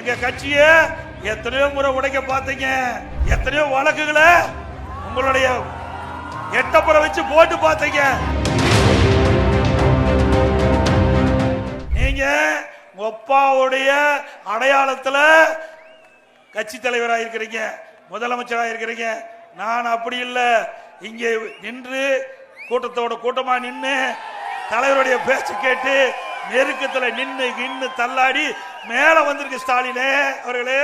எங்க கட்சிய எத்தனையோ முறை உடைக்க பார்த்தீங்க. எத்தனையோ வழக்குகளை உங்களுடைய எட்டப்புறம் வச்சு போட்டு பார்த்தீங்க. நீங்க ஒப்பாவுடைய அடையாளத்துல கட்சி தலைவராக இருக்கிறீங்க. முதலமைச்சராக இருக்கிறீங்க. நான் அப்படி இல்லை. இங்கே நின்று கூட்டத்தோட கூட்டமா நின்று தலைவருடைய பேச்சு கேட்டு நெருக்கத்தில் நின்று நின்று தள்ளாடி மேல வந்திருக்கு ஸ்டாலினே அவர்களே.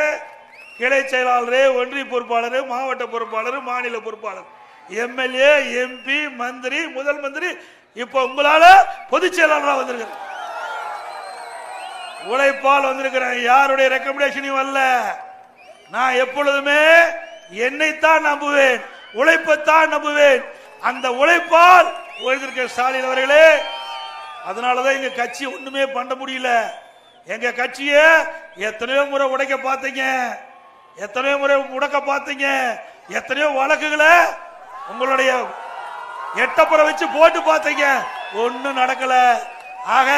கிளை செயலாளரே ஒன்றிய பொறுப்பாளர் மாவட்ட பொறுப்பாளர் மாநில பொறுப்பாளர். எம்எல்ஏ எம்பி மந்திரி முதல் மந்திரி இப்போ உங்களால பொதுச் செயலாளராக வந்திருக்கிறார் உழைப்பால் வந்திருக்கிறேன். யாருடைய ரெக்கமெண்டேஷனையும் வரல நான் எப்பொழுதுமே என்னைத்தான் நம்புவேன். உழைப்பைத்தான் நம்புவேன். அந்த உழைப்பால் உழைத்திருக்க ஸ்டாலின் அவர்களே அதனாலதான் எங்க கட்சி ஒண்ணுமே பண்ண முடியல. எங்க கட்சிய எத்தனையோ முறை உடைக்க பார்த்தீங்க. எத்தனையோ முறை முடக்க பார்த்தீங்க. எத்தனையோ வழக்குகளை உங்களுடைய எட்டப்புறம் வச்சு போட்டு பார்த்தீங்க. ஒன்றும் நடக்கல. ஆக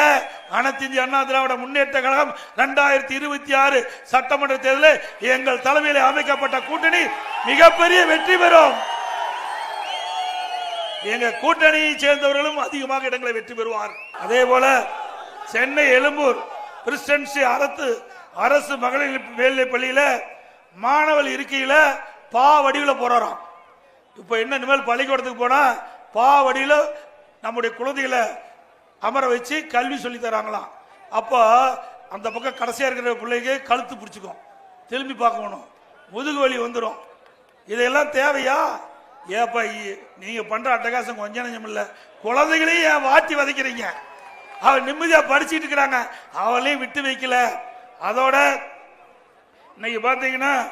அனைத்து இந்திய அண்ணா திராவிட முன்னேற்ற கழகம் இரண்டாயிரத்தி இருபத்தி ஆறு சட்டமன்ற தேர்தலில் எங்கள் தலைமையில் அமைக்கப்பட்ட கூட்டணி மிகப்பெரிய வெற்றி பெறும். எங்க கூட்டணியை சேர்ந்தவர்களும் அதிகமாக இடங்களை வெற்றி பெறுவார் அதே போல சென்னை எழும்பூர் பிரசிடென்சி அரசு அரசு மகளிர் மேல்நிலை பள்ளியில மாணவர் இருக்கையில பா வடிவில் போறாராம். இப்போ என்ன இனிமேல் பள்ளிக்கூடத்துக்கு போனா பா வடியில நம்முடைய குழந்தைகளை அமர வச்சு கல்வி சொல்லி தராங்களாம். அப்போ அந்த பக்கம் கடைசியா இருக்கிற பிள்ளைக்கு கழுத்து பிடிச்சிக்கும். திரும்பி பார்க்கணும் முதுகு வலி வந்துடும் இதெல்லாம் தேவையா? ஏப்பா நீங்க பண்ற அட்டகாசம் கொஞ்சம் நஞ்சம் இல்லை. குழந்தைகளையும் ஏன் வாட்டி வதைக்கிறீங்க? அவன் நிம்மதியா படிச்சிட்டு இருக்கிறாங்க. அவளையும் விட்டு வைக்கல. அதோட இன்னைக்கு பாத்தீங்கன்னா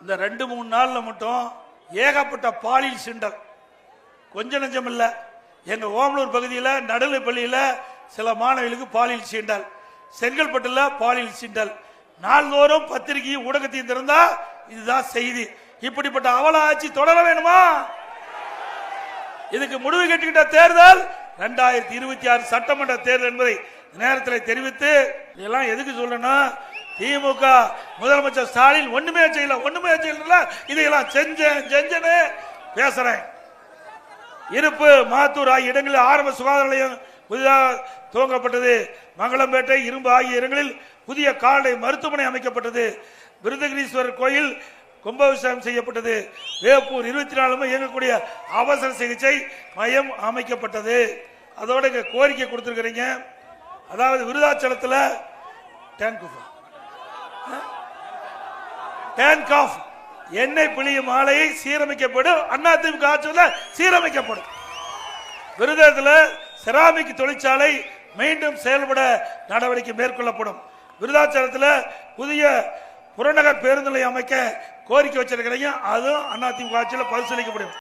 இந்த ரெண்டு மூணு நாள்ல மட்டும் ஏகப்பட்ட பாலியல் சிண்டல். கொஞ்சம் நஞ்சம் இல்ல. எங்க ஓமலூர் பகுதியில் நடுநிலை பள்ளியில் சில மாணவிகளுக்கு பாலியல் சீண்டல். செங்கல்பட்டுல பாலியல் சீண்டல். நாள்தோறும் பத்திரிகையும் ஊடகத்தையும் திறந்தா இதுதான் செய்தி. இப்படிப்பட்ட அவல ஆட்சி தொடர வேணுமா? இதுக்கு முடிவு கட்டுக்கிட்ட தேர்தல் ரெண்டாயிரத்தி இருபத்தி ஆறு சட்டமன்ற தேர்தல் என்பதை நேரத்தில் தெரிவித்து இதெல்லாம் எதுக்கு சொல்லணும் திமுக முதலமைச்சர் ஸ்டாலின் ஒண்ணுமே செய்யல ஒண்ணுமே செய்யல இதையெல்லாம் செஞ்சேன் செஞ்சேன்னு பேசுறேன். இருப்பு மாத்தூர் ஆகிய இடங்களில் ஆரம்ப சுகாதார நிலையம் புதிதாக துவங்கப்பட்டது. மங்களம்பேட்டை இரும்பு ஆகிய இடங்களில் புதிய கால்நடை மருத்துவமனை அமைக்கப்பட்டது. விருதகிரீஸ்வரர் கோயில் கும்பாபிஷேகம் செய்யப்பட்டது. வேப்பூர் இருபத்தி நாலு இயங்கக்கூடிய அவசர சிகிச்சை மையம் அமைக்கப்பட்டது. அதோட இங்க கோரிக்கை கொடுத்துருக்குறீங்க. அதாவது விருதாச்சலத்தில் டேங்க் டேங்க் ஆஃப் எண்ணெய் பிழியும் ஆலையை சீரமைக்கப்படும். அண்ணா திமுக ஆட்சியில் சீரமைக்கப்படும். விருதத்தில் செராமிக் தொழிற்சாலை மீண்டும் செயல்பட நடவடிக்கை மேற்கொள்ளப்படும். விருதாச்சலத்தில் புதிய புறநகர் பேருந்து நிலையம் அமைக்க கோரிக்கை வச்சிருக்கிறீங்க அதுவும் அதிமுக ஆட்சியில் பரிசீலிக்கப்படும்.